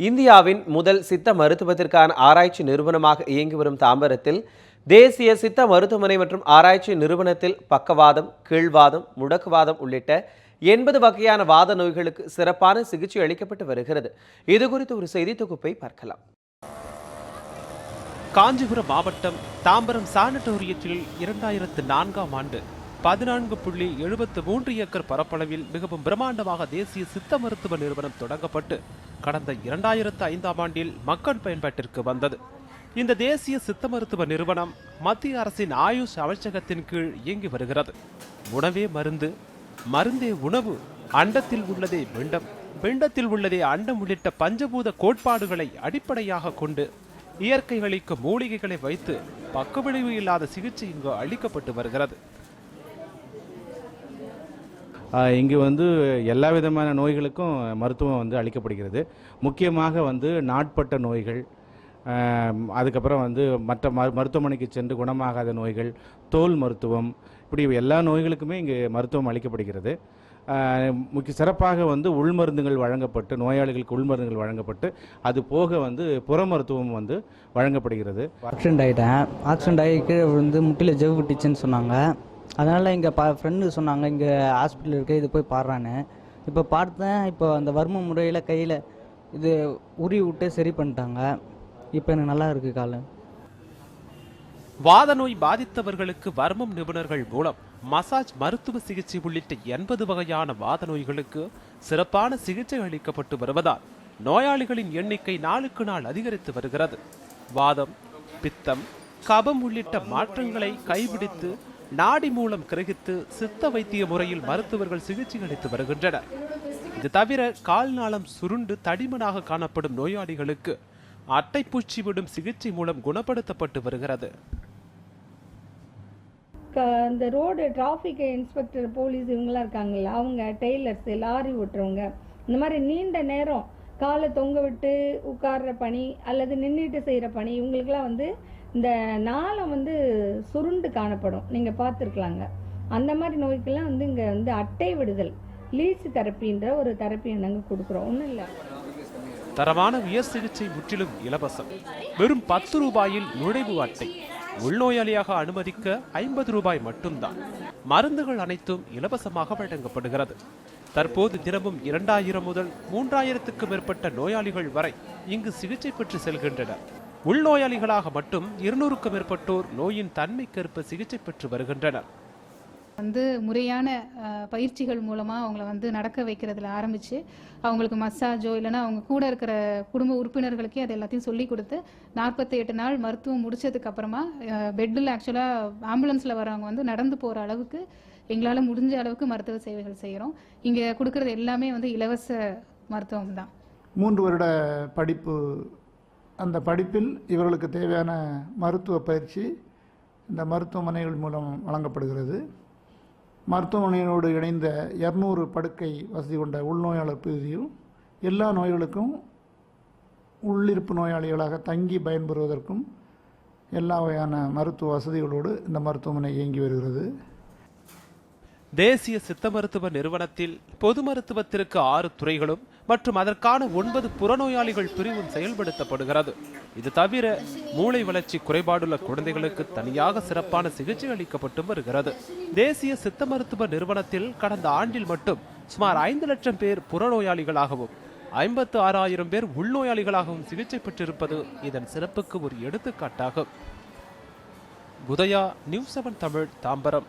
இந்தியாவின் முதல் சித்த மருத்துவத்திற்கான ஆராய்ச்சி நிறுவனமாக இயங்கி வரும் தாம்பரத்தில் தேசிய சித்த மருத்துவமனை மற்றும் ஆராய்ச்சி நிறுவனத்தில் பக்கவாதம் கீழ்வாதம் முடக்குவாதம் உள்ளிட்ட எண்பது வகையான வாத நோய்களுக்கு சிறப்பான சிகிச்சை அளிக்கப்பட்டு வருகிறது. இது குறித்து ஒரு செய்தி தொகுப்பை பார்க்கலாம். காஞ்சிபுரம் மாவட்டம் தாம்பரம் சானட்டோரியத்தில் இரண்டாயிரத்து நான்காம் ஆண்டு பதினான்கு புள்ளி எழுபத்து மூன்று ஏக்கர் பரப்பளவில் மிகவும் பிரம்மாண்டமாக தேசிய சித்த மருத்துவ நிறுவனம் தொடங்கப்பட்டு கடந்த இரண்டாயிரத்து ஐந்தாம் ஆண்டில் மக்கள் பயன்பாட்டிற்கு வந்தது. இந்த தேசிய சித்த மருத்துவ நிறுவனம் மத்திய அரசின் ஆயுஷ் அமைச்சகத்தின் கீழ் இயங்கி வருகிறது. உணவே மருந்து மருந்தே உணவு அண்டத்தில் உள்ளதே பிண்டம் பிண்டத்தில் உள்ளதே அண்டம் உள்ளிட்ட பஞ்சபூத கோட்பாடுகளை அடிப்படையாக கொண்டு இயற்கை அளிக்கும் மூலிகைகளை வைத்து பக்கவிளைவு இல்லாத சிகிச்சை இங்கு அளிக்கப்பட்டு வருகிறது. இங்கு வந்து எல்லா விதமான நோய்களுக்கும் மருத்துவம் வந்து அளிக்கப்படுகிறது. முக்கியமாக வந்து நாட்பட்ட நோய்கள் அதுக்கப்புறம் வந்து மற்ற மரு மருத்துவமனைக்கு சென்று குணமாகாத நோய்கள் தோல் மருத்துவம் இப்படி எல்லா நோய்களுக்குமே இங்கு மருத்துவம் அளிக்கப்படுகிறது. முக்கிய சிறப்பாக வந்து உள் மருந்துகள் வழங்கப்பட்டு நோயாளிகளுக்கு உள் மருந்துகள் வழங்கப்பட்டு அது போக வந்து புற மருத்துவம் வந்து வழங்கப்படுகிறது. ஆக்சிடென்ட் ஆகிட்டேன் ஆக்சிடென்ட் ஆகி கீழே விழுந்து முட்டியில் ஜெவ் விட்டுச்சுன்னு சொன்னாங்க. அதனால் இங்கே பா ஃப்ரெண்டு சொன்னாங்க இங்கே ஹாஸ்பிட்டல் இருக்குது இது போய் பாடுறான்னு இப்போ பார்த்தேன் இப்போ அந்த வர்ம முறையில் கையில் இது உரி விட்டு சரி பண்ணிட்டாங்க. இப்போ எனக்கு நல்லா இருக்குது காலு. வாத நோய் பாதித்தவர்களுக்கு வர்மம் நிபுணர்கள் மூலம் மசாஜ் மருத்துவ சிகிச்சை உள்ளிட்ட எண்பது வகையான வாத நோய்களுக்கு சிறப்பான சிகிச்சை அளிக்கப்பட்டு வருவதால் நோயாளிகளின் எண்ணிக்கை நாளுக்கு நாள் அதிகரித்து வருகிறது. வாதம் பித்தம் கபம் உள்ளிட்ட மாற்றங்களை கைபிடித்து நாடி மூலம் கிரகித்து சித்த வைத்திய முறையில் மருத்துவர்கள் சிகிச்சை அளித்து வருகின்றனர். இது தவிர கால்நாளம் சுருண்டு தடிமனாக காணப்படும் நோயாளிகளுக்கு அட்டைப்பூச்சி விடும் சிகிச்சை மூலம் குணப்படுத்தப்பட்டு வருகிறது. க இந்த ரோடு டிராஃபிக் இன்ஸ்பெக்டர் போலீஸ் இவங்கெல்லாம் இருக்காங்கல்ல அவங்க டெய்லர்ஸ் லாரி ஓட்டுறவங்க இந்த மாதிரி நீண்ட நேரம் காலை தொங்க விட்டு உட்கார்ற பணி அல்லது நின்றுட்டு செய்கிற பணி இவங்களுக்கெல்லாம் வந்து இந்த நாளம் வந்து சுருண்டு காணப்படும். நீங்கள் பார்த்துருக்கலாங்க. அந்த மாதிரி நோய்க்கெல்லாம் வந்து இங்கே வந்து அட்டை விடுதல் லீச்சு தெரப்பின்ற ஒரு தெரப்பி நாங்கள் கொடுக்குறோம். ஒன்றும் இல்லை. தரமான உயர் சிகிச்சை முற்றிலும் இலவசம். வெறும் பத்து ரூபாயில் நுழைவு அட்டை உள்நோயாளியாக அனுமதிக்க ஐம்பது ரூபாய் மட்டும்தான். மருந்துகள் அனைத்தும் இலவசமாக வழங்கப்படுகிறது. தற்போது தினமும் இரண்டாயிரம் முதல் மூன்றாயிரத்துக்கு மேற்பட்ட நோயாளிகள் வரை இங்கு சிகிச்சை பெற்று செல்கின்றனர். உள்நோயாளிகளாக மட்டும் இருநூறுக்கும் மேற்பட்டோர் நோயின் தன்மைக்கேற்ப சிகிச்சை பெற்று வருகின்றனர். வந்து முறையான பயிற்சிகள் மூலமாக அவங்கள வந்து நடக்க வைக்கிறதுல ஆரம்பித்து அவங்களுக்கு மசாஜோ இல்லைன்னா அவங்க கூட இருக்கிற குடும்ப உறுப்பினர்களுக்கே அது எல்லாத்தையும் சொல்லி கொடுத்து நாற்பத்தி எட்டு நாள் மருத்துவம் முடித்ததுக்கப்புறமா பெட்டில் ஆக்சுவலாக ஆம்புலன்ஸில் வரவங்க வந்து நடந்து போகிற அளவுக்கு எங்களால் முடிஞ்ச அளவுக்கு மருத்துவ சேவைகள் செய்கிறோம் இங்கே கொடுக்கறது எல்லாமே வந்து இலவச மருத்துவம் தான். மூன்று வருட படிப்பு. அந்த படிப்பில் இவர்களுக்கு தேவையான மருத்துவ பயிற்சி இந்த மருத்துவமனைகள் மூலம் வழங்கப்படுகிறது. மருத்துவமனையோடு இணைந்த இரநூறு படுக்கை வசதி கொண்ட உள்நோயாளர் பகுதியும் எல்லா நோய்களுக்கும் உள்ளிருப்பு நோயாளிகளாக தங்கி பயன்பெறுவதற்கும் எல்லா வகையான மருத்துவ வசதிகளோடு இந்த மருத்துவமனை இயங்கி வருகிறது. தேசிய சித்த மருத்துவ நிறுவனத்தில் பொது மருத்துவத்திற்கு ஆறு துறைகளும் மற்றும் அதற்கான ஒன்பது புறநோயாளிகள் பிரிவும் செயல்படுத்தப்படுகிறது. இது தவிர மூளை வளர்ச்சி குறைபாடுள்ள குழந்தைகளுக்கு தனியாக சிறப்பான சிகிச்சை அளிக்கப்பட்டு வருகிறது. தேசிய சித்த மருத்துவ நிறுவனத்தில் கடந்த ஆண்டில் மட்டும் சுமார் ஐந்து லட்சம் பேர் புறநோயாளிகளாகவும் ஐம்பத்து ஆறாயிரம் பேர் உள்நோயாளிகளாகவும் சிகிச்சை பெற்றிருப்பது இதன் சிறப்புக்கு ஒரு எடுத்துக்காட்டாகும். Udaya news seven Tamil Tambaram.